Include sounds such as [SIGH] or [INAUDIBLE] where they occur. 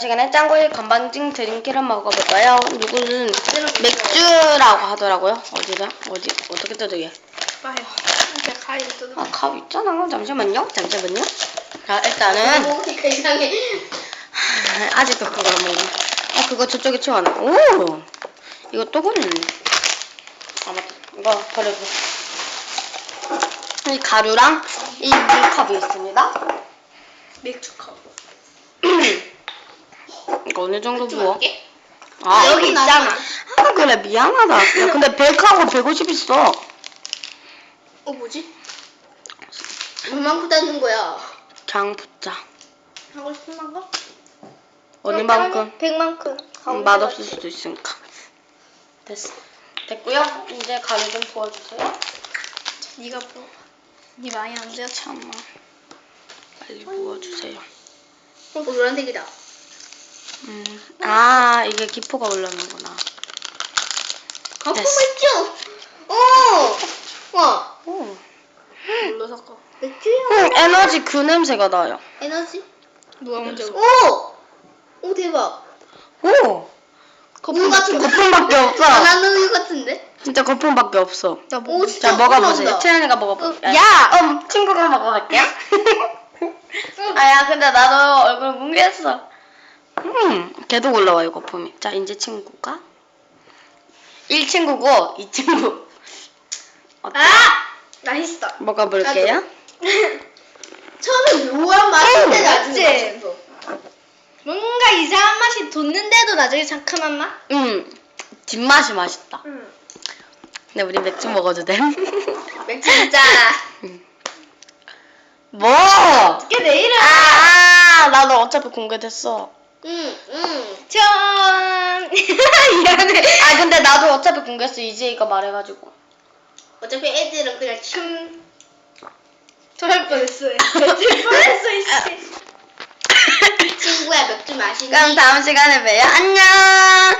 시간에 짱구의 건방진 드림키를 먹어볼까요? 누구는 맥주라고 하더라고요. 어디다? 어디? 어떻게 뜯어게? 봐요. 이제 가위를 뜯어. 아, 갑 있잖아. 잠시만요. 잠시만요. 자, 일단은 먹으니까 이상해. 아직도 그걸 먹는. 아, 그거 저쪽에 치워놔. 오! 이거 또 버리네. 아, 맞다. 이거 버려줘. 이 가루랑 이 물컵이 있습니다. 맥주 컵. [CLEARS THROAT] 이거 어느 정도 부어? 맞게? 아, 여기 있잖아. 아, 그래. 미안하다. 야, [LAUGHS] 근데 100하고 150 있어. 어 뭐지? 얼만큼 닫는 거야? 그냥 붙자. 하고 싶은 만큼? 어느 만큼? 백만큼. 음, 맛없을 수도 있으니까. 됐어. 됐고요. 이제 가루 좀 부어주세요. 네가 뭐? 네 많이 안 돼. 참아. 빨리 부어주세요. 어 노란색이다. 음. 아, 이게 기포가 올라오는구나. 거품 됐어. 맥주. 어. 와. 오. 물로 섞어. 맥주야. 음, 에너지 그 냄새가 나요. 에너지. 누가 먼저? 오. 오 대박. 오! 우유 같은 거. 거품밖에 없어. 나는 우유 같은데? 진짜 거품밖에 없어. 나 오, 자, 먹어보세요. 채연이가 먹어볼게요. 야! 어, 친구가 먹어볼게요. [LAUGHS] 아, 야, 근데 나도 얼굴 뭉개졌어. 음, 계속 올라와요, 거품이. 자, 이제 친구가. 1친구고, 2친구. 어때? 아! 나 있어. 먹어볼게요. 처음에 묘한 맛인데 음, 나중에 맞지? 맛있어. 뭔가 이상한 맛이 돋는데도 나중에 상큼한 맛? 음, 뒷맛이 맛있다. 응. 근데 우리 맥주 먹어도 돼? [LAUGHS] 맥주 진짜. 뭐? 이게 내일은. 아, 아, 나도 어차피 공개됐어. 응, 응. 전. [LAUGHS] 미안해. 아, 근데 나도 어차피 공개했어. 이제이가 말해가지고. 어차피 애들은 그냥 춤. 토할 뻔했어요. [LAUGHS] 토할 뻔했어, 이씨. 친구야, 맥주 마시니? 그럼 다음 시간에 봬요. 안녕!